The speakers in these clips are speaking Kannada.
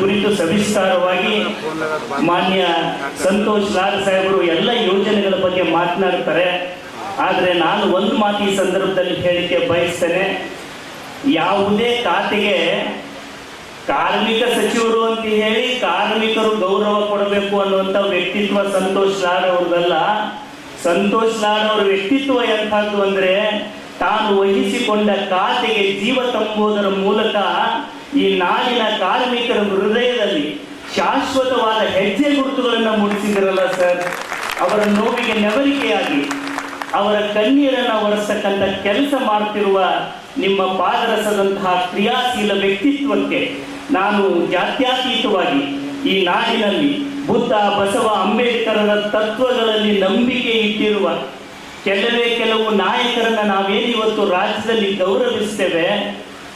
ಕುರಿತು ಸವಿಸ್ತಾರವಾಗಿ ಮಾನ್ಯ ಸಂತೋಷ್ ಲಾಲ್ ಸಾಹೇಬರು ಎಲ್ಲ ಯೋಜನೆಗಳ ಬಗ್ಗೆ ಮಾತನಾಡ್ತಾರೆ ಆದರೆ ನಾನು ಒಂದು ಮಾತು ಈ ಸಂದರ್ಭದಲ್ಲಿ ಹೇಳಿಕೆ ಬಯಸ್ತೇನೆ. ಯಾವುದೇ ಖಾತೆಗೆ ಕಾರ್ಮಿಕ ಸಚಿವರು ಅಂತ ಹೇಳಿ ಕಾರ್ಮಿಕರು ಗೌರವ ಕೊಡಬೇಕು ಅನ್ನುವಂಥ ವ್ಯಕ್ತಿತ್ವ ಸಂತೋಷ್ ಲಾಡ್ ಅವ್ರದಲ್ಲ. ಸಂತೋಷ್ ಲಾಡ್ ಅವರ ವ್ಯಕ್ತಿತ್ವ ಎಂಥದ್ದು ಅಂದರೆ ತಾನು ವಹಿಸಿಕೊಂಡ ಖಾತೆಗೆ ಜೀವ ತಂಬುವುದರ ಮೂಲಕ ಈ ನಾಡಿನ ಕಾರ್ಮಿಕರ ಹೃದಯದಲ್ಲಿ ಶಾಶ್ವತವಾದ ಹೆಜ್ಜೆ ಗುರುತುಗಳನ್ನು ಮೂಡಿಸಿದ್ರಲ್ಲ ಸರ್? ಅವರ ನೋವಿಗೆ ನೆವರಿಕೆಯಾಗಿ, ಅವರ ಕಣ್ಣೀರನ್ನು ಒರೆಸ್ತಕ್ಕಂಥ ಕೆಲಸ ಮಾಡ್ತಿರುವ ನಿಮ್ಮ ಪಾದರಸದಂತಹ ಕ್ರಿಯಾಶೀಲ ವ್ಯಕ್ತಿತ್ವಕ್ಕೆ ನಾನು ಜಾತ್ಯಾತೀತವಾಗಿ ಈ ನಾಡಿನಲ್ಲಿ ಬುದ್ಧ, ಬಸವ, ಅಂಬೇಡ್ಕರರ ತತ್ವಗಳಲ್ಲಿ ನಂಬಿಕೆ ಇಟ್ಟಿರುವ ಕೆಲವೇ ಕೆಲವು ನಾಯಕರನ್ನ ನಾವೇನಿವತ್ತು ರಾಜ್ಯದಲ್ಲಿ ಗೌರವಿಸ್ತೇವೆ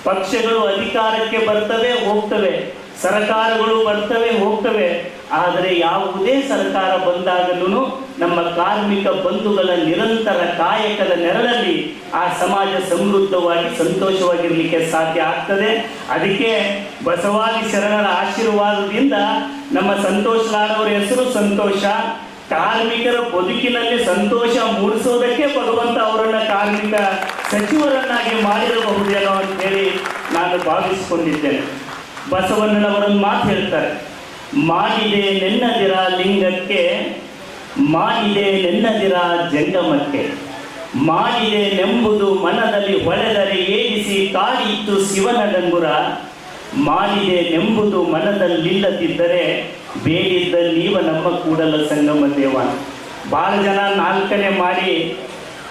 ಪಕ್ಷಗಳು ಅಧಿಕಾರಕ್ಕೆ ಬರ್ತವೆ, ಹೋಗ್ತವೆ. ಸರಕಾರಗಳು ಬರ್ತವೆ, ಹೋಗ್ತವೆ. ಆದರೆ ಯಾವುದೇ ಸರ್ಕಾರ ಬಂದಾಗಲೂ ನಮ್ಮ ಕಾರ್ಮಿಕ ಬಂಧುಗಳ ನಿರಂತರ ಕಾಯಕದ ನೆರಳಲ್ಲಿ ಆ ಸಮಾಜ ಸಮೃದ್ಧವಾಗಿ, ಸಂತೋಷವಾಗಿರಲಿಕ್ಕೆ ಸಾಧ್ಯ ಆಗ್ತದೆ. ಅದಕ್ಕೆ ಬಸವಾದಿ ಶರಣರ ಆಶೀರ್ವಾದದಿಂದ ನಮ್ಮ ಸಂತೋಷ್ ಹೆಸರು ಸಂತೋಷ. ಕಾರ್ಮಿಕರ ಬದುಕಿನಲ್ಲಿ ಸಂತೋಷ ಮೂಡಿಸೋದಕ್ಕೆ ಭಗವಂತ ಅವರನ್ನ ಕಾರ್ಮಿಕ ಸಚಿವರನ್ನಾಗಿ ಮಾಡಿರಬಹುದೇನೋ ಅಂತ ಹೇಳಿ ನಾನು ಭಾವಿಸಿಕೊಂಡಿದ್ದೇನೆ. ಬಸವಣ್ಣನವರನ್ನು ಮಾತು ಹೇಳ್ತಾರೆ. ಮಾಡಿದೆ ನೆನ್ನದಿರ ಲಿಂಗಕ್ಕೆ ಮಾಡಿದೆ ನೆನ್ನದಿರ ಜಂಗಮಕ್ಕೆ. ಮಾಡಿದೆ ನೆಂಬುದು ಮನದಲ್ಲಿ ಹೊಳೆದರೆ ಏರಿಸಿ ಕಾಡಿತ್ತು ಶಿವನ ಡಂಗುರ ಮಾಡಿದೆ ನೆಂಬುದು ಮನದಲ್ಲಿಲ್ಲದಿದ್ದರೆ ಬೇಡಿದ್ದ ನೀವ ನಮ್ಮ ಕೂಡಲ ಸಂಗಮ ದೇವ. ಭಾಳ ಜನ ನಾಲ್ಕನೇ ಮಾಡಿ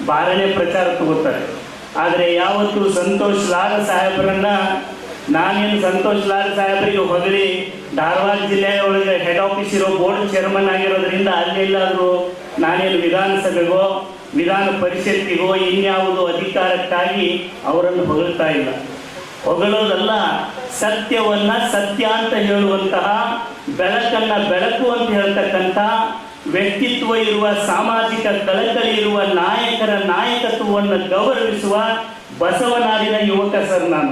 ಬಾರನೇ ಪ್ರಚಾರ ತಗೋತಾರೆ. ಆದರೆ ಯಾವತ್ತು ಸಂತೋಷ್ ಲಾಲ್ ಸಾಹೇಬರನ್ನ ನಾನೇನು ಸಂತೋಷ್ ಲಾಲ್ ಸಾಹೇಬರಿಗೆ ಹೊಗಳಿ ಧಾರವಾಡ ಜಿಲ್ಲೆಯೊಳಗೆ ಹೆಡ್ ಆಫೀಸ್ ಇರೋ ಬೋರ್ಡ್ ಚೇರ್ಮನ್ ಆಗಿರೋದ್ರಿಂದ ಅಲ್ಲೆಲ್ಲಾದರೂ ನಾನೇನು ವಿಧಾನಸಭೆಗೋ, ವಿಧಾನ ಪರಿಷತ್ತಿಗೋ ಇನ್ಯಾವುದೋ ಅಧಿಕಾರಕ್ಕಾಗಿ ಅವರನ್ನು ಹೊಗಳ್ತಾ ಇಲ್ಲ. ಹೊಗಳೋದಲ್ಲ ಸತ್ಯವನ್ನ ಸತ್ಯ ಅಂತ ಹೇಳುವಂತಹ ಬೆಳಕನ್ನ ಬೆಳಕು ಅಂತ ಹೇಳ್ತಕ್ಕಂಥ ವ್ಯಕ್ತಿತ್ವ ಇರುವ, ಸಾಮಾಜಿಕ ಕಳಕಳಿ ಇರುವ ನಾಯಕರ ನಾಯಕತ್ವವನ್ನು ಗೌರವಿಸುವ ಬಸವನಾಡಿನ ಯುವಕ ಸರ್ ನಾನು.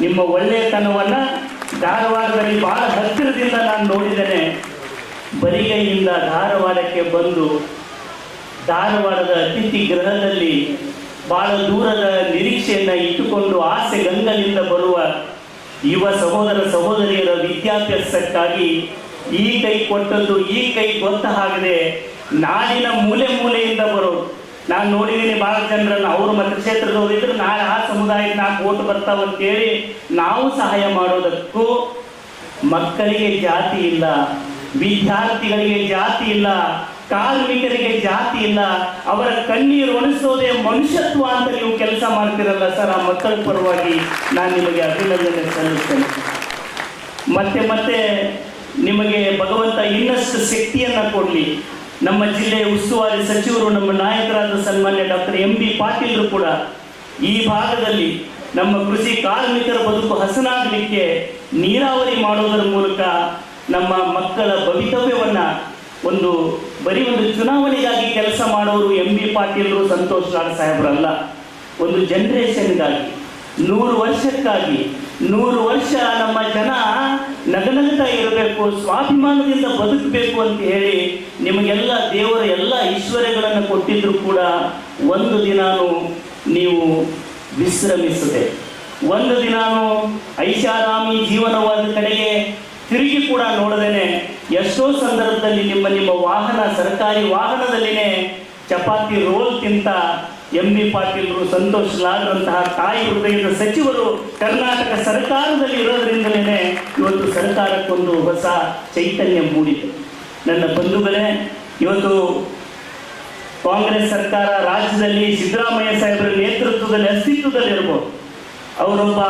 ನಿಮ್ಮ ಒಳ್ಳೆಯತನವನ್ನ ಧಾರವಾಡದಲ್ಲಿ ಬಹಳ ಹತ್ತಿರದಿಂದ ನಾನು ನೋಡಿದ್ದೇನೆ. ಬರಿಗೈಯಿಂದ ಧಾರವಾಡಕ್ಕೆ ಬಂದು ಧಾರವಾಡದ ಅತಿಥಿ ಗೃಹದಲ್ಲಿ ಬಹಳ ದೂರದ ನಿರೀಕ್ಷೆಯನ್ನು ಇಟ್ಟುಕೊಂಡು ಆಸೆ ಗಂಗಲಿಂದ ಬರುವ ಯುವ ಸಹೋದರ ಸಹೋದರಿಯರ ವಿದ್ಯಾಭ್ಯಾಸಕ್ಕಾಗಿ ಈ ಕೈ ಕೊಟ್ಟದ್ದು, ಈ ಕೈ ಗೊತ್ತ ಹಾಗದೆ ನಾಡಿನ ಮೂಲೆ ಮೂಲೆಯಿಂದ ಬರೋದು ನಾನು ನೋಡಿದ್ದೀನಿ ಬಹಳ ಜನರನ್ನ, ಅವರು ಮತಕ್ಷೇತ್ರದವರು ಇದ್ರೆ ನಾಳೆ ಆ ಸಮುದಾಯಕ್ಕೆ ನಾಲ್ಕು ಓಟ್ ಅಂತೇಳಿ ನಾವು ಸಹಾಯ ಮಾಡೋದಕ್ಕೂ ಮಕ್ಕಳಿಗೆ ಜಾತಿ ಇಲ್ಲ, ವಿದ್ಯಾರ್ಥಿಗಳಿಗೆ ಜಾತಿ ಇಲ್ಲ. ಕಾರ್ಮಿಕರಿಗೆ ಜಾತಿ ಇಲ್ಲ, ಅವರ ಕಣ್ಣೀರು ಒಣಿಸೋದೇ ಮನುಷ್ಯತ್ವ ಅಂತ ನೀವು ಕೆಲಸ ಮಾಡ್ತಿರಲ್ಲ ಸರ್, ಆ ಮಕ್ಕಳ ಪರವಾಗಿ ನಾನು ನಿಮಗೆ ಅಭಿನಂದನೆ ಸಲ್ಲಿಸ್ತೇನೆ. ಮತ್ತೆ ಮತ್ತೆ ನಿಮಗೆ ಭಗವಂತ ಇನ್ನಷ್ಟು ಶಕ್ತಿಯನ್ನ ಕೊಡಲಿ. ನಮ್ಮ ಜಿಲ್ಲೆಯ ಉಸ್ತುವಾರಿ ಸಚಿವರು, ನಮ್ಮ ನಾಯಕರಾದ ಸನ್ಮಾನ್ಯ ಡಾಕ್ಟರ್ ಎಂ ಬಿ ಪಾಟೀಲ್ರು ಕೂಡ ಈ ಭಾಗದಲ್ಲಿ ನಮ್ಮ ಕೃಷಿ ಕಾರ್ಮಿಕರ ಬದುಕು ಹಸನಾಗಲಿಕ್ಕೆ ನೀರಾವರಿ ಮಾಡೋದರ ಮೂಲಕ ನಮ್ಮ ಮಕ್ಕಳ ಭವಿತವ್ಯವನ್ನ ಒಂದು ಬರೀ ಒಂದು ಚುನಾವಣೆಗಾಗಿ ಕೆಲಸ ಮಾಡೋರು ಎಂ ಬಿ ಪಾಟೀಲ್ರು ಸಂತೋಷ್ ಲಾಡ್ ಸಾಹೇಬ್ರಲ್ಲ. ಒಂದು ಜನರೇಷನ್ಗಾಗಿ ನೂರು ವರ್ಷಕ್ಕಾಗಿ, ನೂರು ವರ್ಷ ನಮ್ಮ ಜನ ನಗನಗ್ತಾ ಇರಬೇಕು, ಸ್ವಾಭಿಮಾನದಿಂದ ಬದುಕಬೇಕು ಅಂತ ಹೇಳಿ ನಿಮಗೆಲ್ಲ ದೇವರ ಎಲ್ಲ ಐಶ್ವರ್ಯಗಳನ್ನು ಕೊಟ್ಟಿದ್ರು ಕೂಡ ಒಂದು ದಿನಾನು ನೀವು ವಿಶ್ರಮಿಸದೆ ಒಂದು ದಿನಾನು ಐಷಾರಾಮಿ ಜೀವನವಾದ ಕಡೆಗೆ ತಿರುಗಿ ಕೂಡ ನೋಡದೇನೆ ಎಷ್ಟೋ ಸಂದರ್ಭದಲ್ಲಿ ನಿಮ್ಮ ನಿಮ್ಮ ವಾಹನ, ಸರ್ಕಾರಿ ವಾಹನದಲ್ಲಿನೇ ಚಪಾತಿ ರೋಲ್ ತಿಂತ ಎಂ ಬಿ ಪಾಟೀಲ್ರು, ಸಂತೋಷ್ ತಾಯಿ ಹೃದಯದ ಸಚಿವರು ಕರ್ನಾಟಕ ಸರ್ಕಾರದಲ್ಲಿ ಇರೋದ್ರಿಂದಲೇ ಇವತ್ತು ಸರ್ಕಾರಕ್ಕೊಂದು ಹೊಸ ಚೈತನ್ಯ ಮೂಡಿತು ನನ್ನ ಬಂಧುಗಳೇ, ಇವತ್ತು ಕಾಂಗ್ರೆಸ್ ಸರ್ಕಾರ ರಾಜ್ಯದಲ್ಲಿ ಸಿದ್ದರಾಮಯ್ಯ ಸಾಹೇಬರ ನೇತೃತ್ವದಲ್ಲಿ ಅಸ್ತಿತ್ವದಲ್ಲಿರ್ಬೋದು. ಅವರೊಬ್ಬ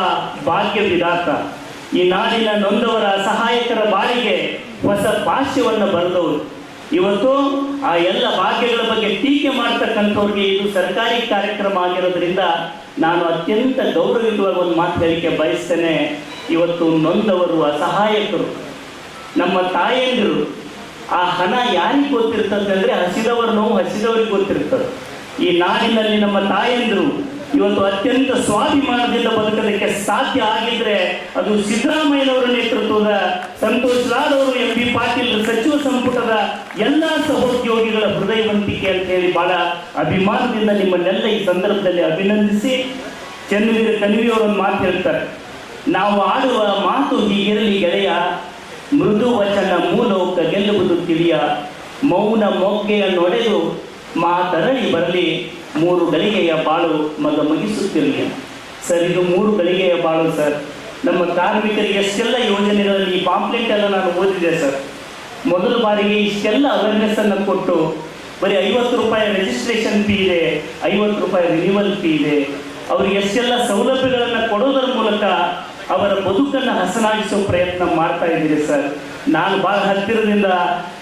ಭಾಗ್ಯ ವಿಧಾತ ಈ ನಾಡಿನ ನೊಂದವರ ಸಹಾಯಕರ ಬಾರಿಗೆ ಹೊಸ ಭಾಷ್ಯವನ್ನು ಬರೆದವರು. ಇವತ್ತು ಆ ಎಲ್ಲ ಭಾಗ್ಯಗಳ ಬಗ್ಗೆ ಟೀಕೆ ಮಾಡ್ತಕ್ಕಂಥವ್ರಿಗೆ ಇದು ಸರ್ಕಾರಿ ಕಾರ್ಯಕ್ರಮ ಆಗಿರೋದ್ರಿಂದ ನಾನು ಅತ್ಯಂತ ಗೌರವಯುತವಾಗಿ ಒಂದು ಮಾತು ಹೇಳಿಕೆ ಬಯಸ್ತೇನೆ. ಇವತ್ತು ನೊಂದವರು ಅಸಹಾಯಕರು ನಮ್ಮ ತಾಯಂದಿರು, ಆ ಹಣ ಯಾರಿಗೆ ಗೊತ್ತಿರ್ತದೆ ಅಂದ್ರೆ ಹಸಿದವರ ನೋವು ಹಸಿದವರಿಗೆ ಗೊತ್ತಿರ್ತದೆ. ಈ ನಾಡಿನಲ್ಲಿ ನಮ್ಮ ತಾಯಂದಿರು ಇವತ್ತು ಅತ್ಯಂತ ಸ್ವಾಭಿಮಾನದಿಂದ ಬದುಕಲಿಕ್ಕೆ ಸಾಧ್ಯ ಆಗಿದ್ರೆ ಅದು ಸಿದ್ದರಾಮಯ್ಯನವರ ನೇತೃತ್ವದ ಸಂತೋಷ್ಲಾಲ್ ಅವರು ಎಂಪಿ ಪಾಟೀಲ್ ರ ಸಚಿವ ಸಂಪುಟದ ಎಲ್ಲ ಸಹೋದ್ಯೋಗಿಗಳ ಹೃದಯವಂತಿಕೆ ಅಂತ ಹೇಳಿ ಬಹಳ ಅಭಿಮಾನದಿಂದ ನಿಮ್ಮನ್ನೆಲ್ಲ ಈ ಸಂದರ್ಭದಲ್ಲಿ ಅಭಿನಂದಿಸಿ ಚೆನ್ನವೀರ ಕಣಿವೆಯವರು ಒಂದು ಮಾತು ಹೇಳ್ತಾರೆ. ನಾವು ಆಡುವ ಮಾತು ಹೀಗಿರಲಿ ಗೆಳೆಯ, ಮೃದು ವಚನ ಮೂಲೋಕ ಗೆಲ್ಲುವುದು ತಿಳಿಯ, ಮೌನ ಮೊಗ್ಗೆಯನ್ನು ಒಡೆದು ಮಾತರಳಿ ಬರಲಿ ಮೂರು ಗಳಿಗೆಯ ಬಾಳು ಮಗ ಮುಗಿಸುತ್ತಿರಲಿ. ಸರ್, ಇದು ಮೂರು ಗಳಿಗೆಯ ಬಾಳು ಸರ್. ನಮ್ಮ ಕಾರ್ಮಿಕರಿಗೆ ಎಷ್ಟೆಲ್ಲ ಯೋಜನೆಗಳಲ್ಲಿ ಈ ಪಾಂಪ್ಲೆಟ್ ಎಲ್ಲ ನಾನು ಓದಿದೆ ಸರ್. ಮೊದಲ ಬಾರಿಗೆ ಇಷ್ಟೆಲ್ಲ ಅವೇರ್ನೆಸ್ ಅನ್ನು ಕೊಟ್ಟು ಬರೀ ಐವತ್ತು ರೂಪಾಯಿ ರಿಜಿಸ್ಟ್ರೇಷನ್ ಫೀ ಇದೆ, ಐವತ್ತು ರೂಪಾಯಿ ರಿನಿವಲ್ ಫೀ ಇದೆ. ಅವ್ರಿಗೆ ಎಷ್ಟೆಲ್ಲ ಸೌಲಭ್ಯಗಳನ್ನು ಕೊಡೋದರ ಮೂಲಕ ಅವರ ಬದುಕನ್ನು ಹಸನಾಗಿಸೋ ಪ್ರಯತ್ನ ಮಾಡ್ತಾ ಇದ್ದೀರಿ ಸರ್. ನಾನು ಭಾಳ ಹತ್ತಿರದಿಂದ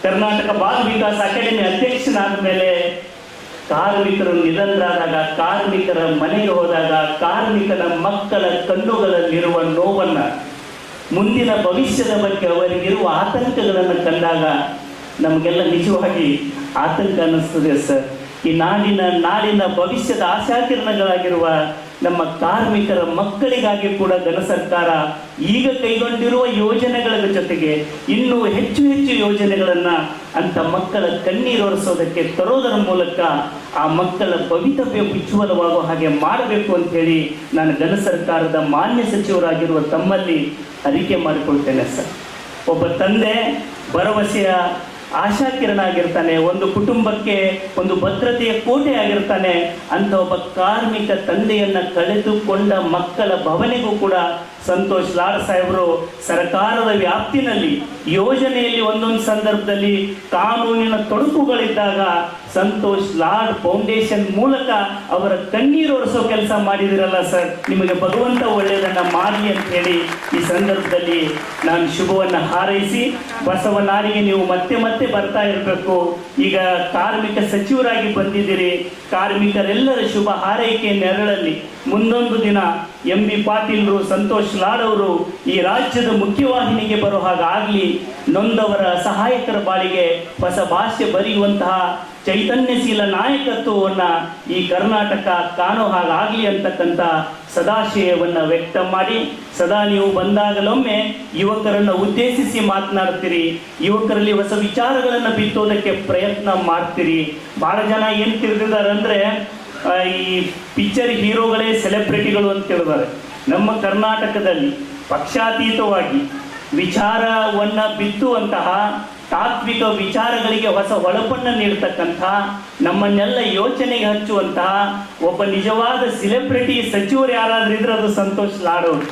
ಕರ್ನಾಟಕ ಬಾಲ್ ವಿಕಾಸ್ ಅಕಾಡೆಮಿ ಅಧ್ಯಕ್ಷನಾದ ಮೇಲೆ ಕಾರ್ಮಿಕರು ನಿಧನರಾದಾಗ, ಕಾರ್ಮಿಕರ ಮನೆಗೆ ಹೋದಾಗ ಕಾರ್ಮಿಕರ ಮಕ್ಕಳ ಕಣ್ಣುಗಳಲ್ಲಿರುವ ನೋವನ್ನ, ಮುಂದಿನ ಭವಿಷ್ಯದ ಬಗ್ಗೆ ಅವರಿಗಿರುವ ಆತಂಕಗಳನ್ನು ಕಂಡಾಗ ನಮಗೆಲ್ಲ ನಿಜವಾಗಿ ಆತಂಕ ಅನ್ನಿಸ್ತದೆ ಸರ್. ಈ ನಾಡಿನ ನಾಡಿನ ಭವಿಷ್ಯದ ಆಶಾಕಿರಣಗಳಾಗಿರುವ ನಮ್ಮ ಕಾರ್ಮಿಕರ ಮಕ್ಕಳಿಗಾಗಿ ಕೂಡ ಘನ ಸರ್ಕಾರ ಈಗ ಕೈಗೊಂಡಿರುವ ಯೋಜನೆಗಳ ಜೊತೆಗೆ ಇನ್ನೂ ಹೆಚ್ಚು ಹೆಚ್ಚು ಯೋಜನೆಗಳನ್ನು ಅಂತ ಮಕ್ಕಳ ಕಣ್ಣೀರೊರೆಸೋದಕ್ಕೆ ತರೋದರ ಮೂಲಕ ಆ ಮಕ್ಕಳ ಭವಿತವ್ಯ ಉಜ್ವಲವಾಗುವ ಹಾಗೆ ಮಾಡಬೇಕು ಅಂತ ಹೇಳಿ ನಾನು ಘನ ಸರ್ಕಾರದ ಮಾನ್ಯ ಸಚಿವರಾಗಿರುವ ತಮ್ಮಲ್ಲಿ ಅರಿಕೆ ಮಾಡಿಕೊಳ್ತೇನೆ ಸರ್. ಒಬ್ಬ ತಂದೆ ಭರವಸೆಯ ಆಶಾಕಿರಣ ಆಗಿರ್ತಾನೆ ಒಂದು ಕುಟುಂಬಕ್ಕೆ ಒಂದು ಭದ್ರತೆಯ ಕೋಟೆ ಆಗಿರ್ತಾನೆ ಅಂತ ಒಬ್ಬ ಕಾರ್ಮಿಕ ತಂದೆಯನ್ನ ಕಳೆದುಕೊಂಡ ಮಕ್ಕಳ ಭವನೆಗೂ ಕೂಡ ಸಂತೋಷ್ ಲಾಡ್ ಸಾಹೇಬರು ಸರ್ಕಾರದ ವ್ಯಾಪ್ತಿನಲ್ಲಿ ಯೋಜನೆಯಲ್ಲಿ ಒಂದೊಂದು ಸಂದರ್ಭದಲ್ಲಿ ಕಾನೂನಿನ ತೊಡಕುಗಳಿದ್ದಾಗ ಸಂತೋಷ್ ಲಾಡ್ ಫೌಂಡೇಶನ್ ಮೂಲಕ ಅವರ ಕಣ್ಣೀರು ಒರೆಸೋ ಕೆಲಸ ಮಾಡಿದಿರಲ್ಲ ಸರ್. ನಿಮಗೆ ಭಗವಂತ ಒಳ್ಳೆಯದನ್ನ ಮಾಡಲಿ ಅಂತ ಹೇಳಿ ಈ ಸಂದರ್ಭದಲ್ಲಿ ನಾನು ಶುಭವನ್ನ ಹಾರೈಸಿ ಬಸವನಾರಿಗೆ ನೀವು ಮತ್ತೆ ಮತ್ತೆ ಬರ್ತಾ ಇರಬೇಕು. ಈಗ ಕಾರ್ಮಿಕ ಸಚಿವರಾಗಿ ಬಂದಿದ್ದೀರಿ. ಕಾರ್ಮಿಕರೆಲ್ಲರ ಶುಭ ಹಾರೈಕೆ ನೆರಳಲ್ಲಿ ಮುಂದೊಂದು ದಿನ ಎಂ ಬಿ ಪಾಟೀಲ್ರು, ಸಂತೋಷ್ ಲಾಡ್ ಅವರು ಈ ರಾಜ್ಯದ ಮುಖ್ಯವಾಹಿನಿಗೆ ಬರೋ ಹಾಗಾಗಲಿ ನೊಂದವರ ಸಹಾಯಕರ ಬಾಳಿಗೆ ಹೊಸ ಭಾಷೆ ಬರೆಯುವಂತಹ ಚೈತನ್ಯಶೀಲ ನಾಯಕತ್ವವನ್ನು ಈ ಕರ್ನಾಟಕ ಕಾಣೋ ಹಾಗಾಗಲಿ ಅಂತಕ್ಕಂಥ ಸದಾಶಯವನ್ನು ವ್ಯಕ್ತ ಮಾಡಿ. ಸದಾ ನೀವು ಬಂದಾಗಲೊಮ್ಮೆ ಯುವಕರನ್ನ ಉದ್ದೇಶಿಸಿ ಮಾತನಾಡ್ತೀರಿ ಯುವಕರಲ್ಲಿ ಹೊಸ ವಿಚಾರಗಳನ್ನು ಬಿತ್ತೋದಕ್ಕೆ ಪ್ರಯತ್ನ ಮಾಡ್ತೀರಿ. ಬಹಳ ಜನ ಏನು ತಿಳಿದಿದ್ದಾರೆ ಅಂದ್ರೆ ಈ ಪಿಕ್ಚರ್ ಹೀರೋಗಳೇ ಸೆಲೆಬ್ರಿಟಿಗಳು ಅಂತ ಹೇಳಿದ್ದಾರೆ ನಮ್ಮ ಕರ್ನಾಟಕದಲ್ಲಿ ಪಕ್ಷಾತೀತವಾಗಿ ವಿಚಾರವನ್ನ ಬಿತ್ತುವಂತಹ ತಾತ್ವಿಕ ವಿಚಾರಗಳಿಗೆ ಹೊಸ ಹೊಳಪನ್ನು ನೀಡ್ತಕ್ಕಂಥ ನಮ್ಮನ್ನೆಲ್ಲ ಯೋಚನೆಗೆ ಹಚ್ಚುವಂತಹ ಒಬ್ಬ ನಿಜವಾದ ಸೆಲೆಬ್ರಿಟಿ ಸಚಿವರು ಯಾರಾದ್ರೂ ಇದ್ರೆ ಅದು ಸಂತೋಷ್ ಲಾಡೋರು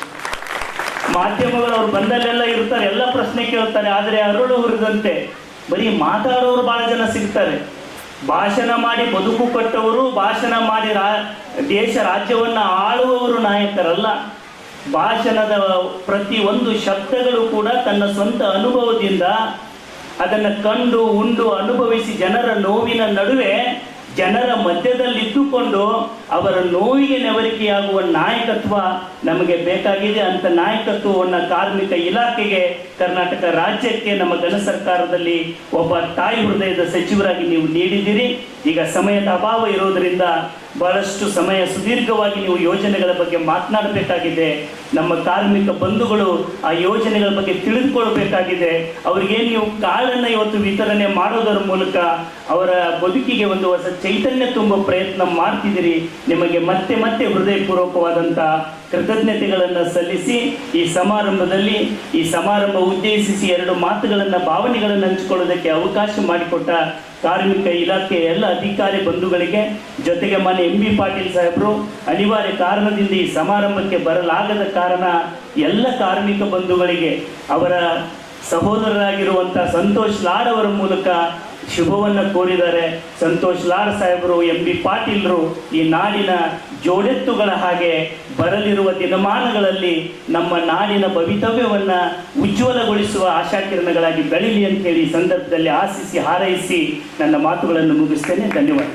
ಮಾಧ್ಯಮಗಳು ಅವ್ರು ಬಂದಲ್ಲೆಲ್ಲ ಇರ್ತಾರೆ, ಎಲ್ಲ ಪ್ರಶ್ನೆ ಕೇಳ್ತಾರೆ, ಆದರೆ ಅರುಳು ಹುರಿದಂತೆ ಬರೀ ಮಾತಾಡೋರು ಬಹಳ ಜನ ಸಿಗ್ತಾರೆ. ಭಾಷಣ ಮಾಡಿ ಬದುಕು ಕಟ್ಟವರು, ಭಾಷಣ ಮಾಡಿ ರಾ, ದೇಶ ರಾಜ್ಯವನ್ನ ಆಳುವವರು ನಾಯಕರಲ್ಲ. ಭಾಷಣದ ಪ್ರತಿ ಒಂದು ಶಬ್ದಗಳು ಕೂಡ ತನ್ನ ಸ್ವಂತ ಅನುಭವದಿಂದ ಅದನ್ನು ಕಂಡು, ಉಂಡು, ಅನುಭವಿಸಿ ಜನರ ನೋವಿನ ನಡುವೆ ಜನರ ಮಧ್ಯದಲ್ಲಿದ್ದುಕೊಂಡು ಅವರ ನೋವಿಗೆ ನೆವರಿಕೆಯಾಗುವ ನಾಯಕತ್ವ ನಮಗೆ ಬೇಕಾಗಿದೆ. ಅಂತ ನಾಯಕತ್ವವನ್ನು ಕಾರ್ಮಿಕ ಇಲಾಖೆಗೆ, ಕರ್ನಾಟಕ ರಾಜ್ಯಕ್ಕೆ, ನಮ್ಮ ಘನ ಸರ್ಕಾರದಲ್ಲಿ ಒಬ್ಬ ತಾಯಿ ಹೃದಯದ ಸಚಿವರಾಗಿ ನೀವು ನೀಡಿದ್ದೀರಿ. ಈಗ ಸಮಯದ ಅಭಾವ ಇರೋದರಿಂದ ಬಹಳಷ್ಟು ಸಮಯ ಸುದೀರ್ಘವಾಗಿ ನೀವು ಯೋಜನೆಗಳ ಬಗ್ಗೆ ಮಾತನಾಡಬೇಕಾಗಿದೆ. ನಮ್ಮ ಕಾರ್ಮಿಕ ಬಂಧುಗಳು ಆ ಯೋಜನೆಗಳ ಬಗ್ಗೆ ತಿಳಿದುಕೊಳ್ಬೇಕಾಗಿದೆ. ಅವ್ರಿಗೇನು ನೀವು ಕಾಳನ್ನು ಇವತ್ತು ವಿತರಣೆ ಮಾಡೋದರ ಮೂಲಕ ಅವರ ಬದುಕಿಗೆ ಒಂದು ಹೊಸ ಚೈತನ್ಯ ತುಂಬೋ ಪ್ರಯತ್ನ ಮಾಡ್ತಿದ್ದೀರಿ. ನಿಮಗೆ ಮತ್ತೆ ಮತ್ತೆ ಹೃದಯಪೂರ್ವಕವಾದಂಥ ಕೃತಜ್ಞತೆಗಳನ್ನು ಸಲ್ಲಿಸಿ ಈ ಸಮಾರಂಭದಲ್ಲಿ, ಈ ಸಮಾರಂಭ ಉದ್ದೇಶಿಸಿ ಎರಡು ಮಾತುಗಳನ್ನು, ಭಾವನೆಗಳನ್ನು ಹಂಚಿಕೊಳ್ಳೋದಕ್ಕೆ ಅವಕಾಶ ಮಾಡಿಕೊಟ್ಟ ಕಾರ್ಮಿಕ ಇಲಾಖೆಯ ಎಲ್ಲ ಅಧಿಕಾರಿ ಬಂಧುಗಳಿಗೆ, ಜೊತೆಗೆ ಮನೆ ಎಂ ಬಿ ಪಾಟೀಲ್ ಸಾಹೇಬರು, ಅನಿವಾರ್ಯ ಕಾರಣದಿಂದ ಈ ಸಮಾರಂಭಕ್ಕೆ ಬರಲಾಗದ ಕಾರಣ ಎಲ್ಲ ಕಾರ್ಮಿಕ ಬಂಧುಗಳಿಗೆ ಅವರ ಸಹೋದರರಾಗಿರುವಂಥ ಸಂತೋಷ್ ಲಾಡ್ ಅವರ ಮೂಲಕ ಶುಭವನ್ನು ಕೋರಿದ್ದಾರೆ ಸಂತೋಷ್ ಲಾರ್ ಸಾಹೇಬರು ಎಂ ಬಿ ಪಾಟೀಲ್ರು ಈ ನಾಡಿನ ಜೋಡೆತ್ತುಗಳ ಹಾಗೆ ಬರಲಿರುವ ದಿನಮಾನಗಳಲ್ಲಿ ನಮ್ಮ ನಾಡಿನ ಭವಿತವ್ಯವನ್ನ ಉಜ್ವಲಗೊಳಿಸುವ ಆಶಾಕಿರಣಗಳಾಗಿ ಬೆಳೀಲಿ ಅಂತ ಹೇಳಿ ಈ ಸಂದರ್ಭದಲ್ಲಿ ಆಶಿಸಿ, ಹಾರೈಸಿ ನನ್ನ ಮಾತುಗಳನ್ನು ಮುಗಿಸ್ತೇನೆ. ಧನ್ಯವಾದ